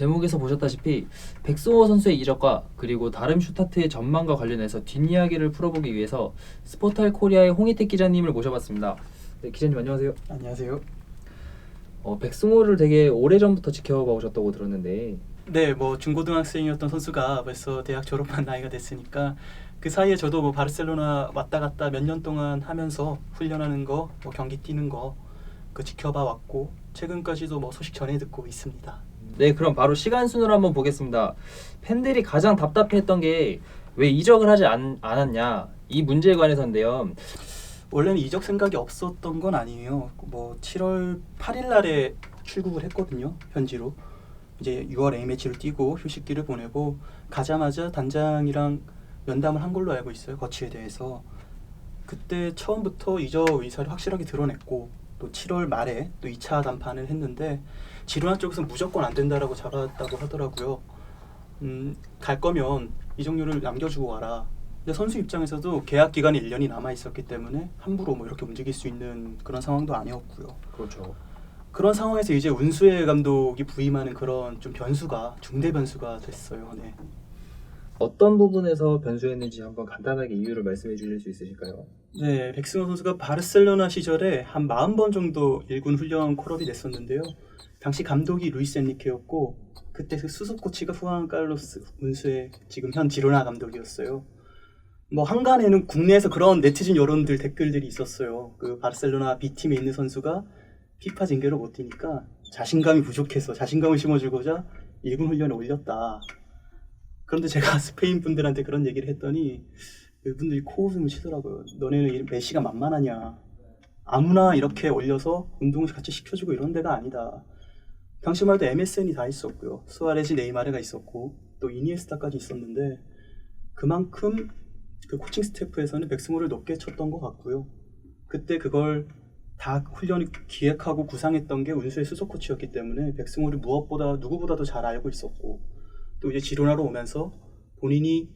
제목에서 보셨다시피 백승호 선수의 이적과 그리고 다름 슈타트의 전망과 관련해서 뒷이야기를 풀어보기 위해서 스포탈 코리아의 홍희택 기자님을 모셔봤습니다. 네, 기자님 안녕하세요. 안녕하세요. 어, 백승호를 되게 오래전부터 지켜봐 오셨다고 들었는데 네, 뭐 중고등학생이었던 선수가 벌써 대학 졸업한 나이가 됐으니까 그 사이에 저도 뭐 바르셀로나 왔다 갔다 몇 년 동안 하면서 훈련하는 거, 뭐 경기 뛰는 거 그 지켜봐 왔고 최근까지도 뭐 소식 전해 듣고 있습니다. 네 그럼 바로 시간 순으로 한번 보겠습니다. 팬들이 가장 답답했던 게 왜 이적을 하지 않, 않았냐 이 문제에 관해서인데요. 원래는 이적 생각이 없었던 건 아니에요. 뭐 7월 8일 날에 출국을 했거든요. 현지로. 이제 6월 A매치를 뛰고 휴식기를 보내고 가자마자 단장이랑 면담을 한 걸로 알고 있어요. 거치에 대해서. 그때 처음부터 이적 의사를 확실하게 드러냈고 또 7월 말에 또 2차 담판을 했는데 지루한 쪽에서 무조건 안 된다라고 잡았다고 하더라고요. 음, 갈 거면 이적료를 남겨주고 와라. 근데 선수 입장에서도 계약 기간이 1년이 남아 있었기 때문에 함부로 뭐 이렇게 움직일 수 있는 그런 상황도 아니었고요. 그렇죠. 그런 상황에서 이제 운수혜 감독이 부임하는 그런 좀 변수가 중대 변수가 됐어요. 네. 어떤 부분에서 변수했는지 한번 간단하게 이유를 말씀해 주실 수 있으실까요? 네, 백승호 선수가 바르셀로나 시절에 한 40번 정도 일군 훈련 콜업이 됐었는데요. 당시 감독이 루이스 엔리케였고 그때 그 수습 코치가 후안 칼로스 운수의 지금 현 지로나 감독이었어요. 뭐 한간에는 국내에서 그런 네티즌 여론들 댓글들이 있었어요. 그 바르셀로나 B팀에 있는 선수가 피파 징계로 못 뛰니까 자신감이 부족해서 자신감을 심어주고자 일군 훈련에 올렸다. 그런데 제가 스페인 분들한테 그런 얘기를 했더니 그분들이 코웃음을 치더라고요. 너네는 이 메시가 만만하냐. 아무나 이렇게 올려서 운동을 같이 시켜주고 이런 데가 아니다. 당시만 해도 MSN이 다 있었고요. 수아레즈 네이마르가 있었고 또 이니에스타까지 있었는데 그만큼 그 코칭 스태프에서는 백승호를 높게 쳤던 것 같고요. 그때 그걸 다 훈련을 기획하고 구상했던 게 운수의 수석 코치였기 때문에 백승호를 무엇보다 누구보다도 잘 알고 있었고 또 이제 지로나로 오면서 본인이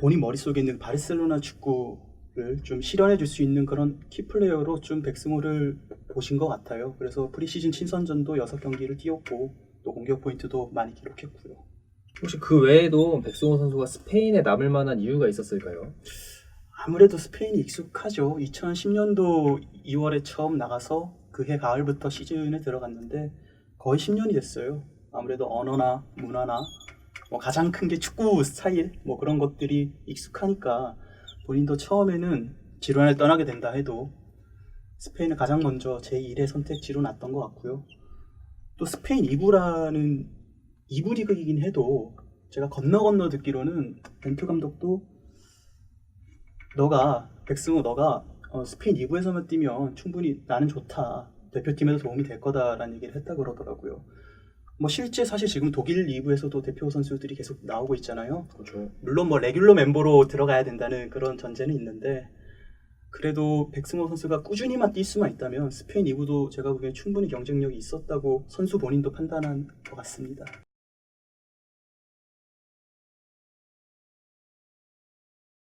본인 머릿속에 있는 바르셀로나 축구를 좀 실현해 줄 수 있는 그런 키플레이어로 좀 백승호를 보신 것 같아요. 그래서 프리시즌 친선전도 6경기를 뛰었고 또 공격 포인트도 많이 기록했고요. 혹시 그 외에도 백승호 선수가 스페인에 남을 만한 이유가 있었을까요? 아무래도 스페인이 익숙하죠. 2010년도 2월에 처음 나가서 그해 가을부터 시즌에 들어갔는데 거의 10년이 됐어요. 아무래도 언어나 문화나 뭐 가장 큰 게 축구 스타일 뭐 그런 것들이 익숙하니까 본인도 처음에는 지로나를 떠나게 된다 해도 스페인을 가장 먼저 제 1의 선택지로 놨던 것 같고요. 또 스페인 2부라는 2부 리그이긴 해도 제가 건너 건너 듣기로는 벤투 감독도 너가 백승호 너가 어, 스페인 2부에서만 뛰면 충분히 나는 좋다 대표팀에도 도움이 될 거다라는 얘기를 했다 그러더라고요. 뭐 실제 사실 지금 독일 2부에서도 대표 선수들이 계속 나오고 있잖아요. 그렇죠. 물론 뭐 레귤러 멤버로 들어가야 된다는 그런 전제는 있는데 그래도 백승호 선수가 꾸준히만 뛸 수만 있다면 스페인 2부도 제가 보기엔 충분히 경쟁력이 있었다고 선수 본인도 판단한 것 같습니다.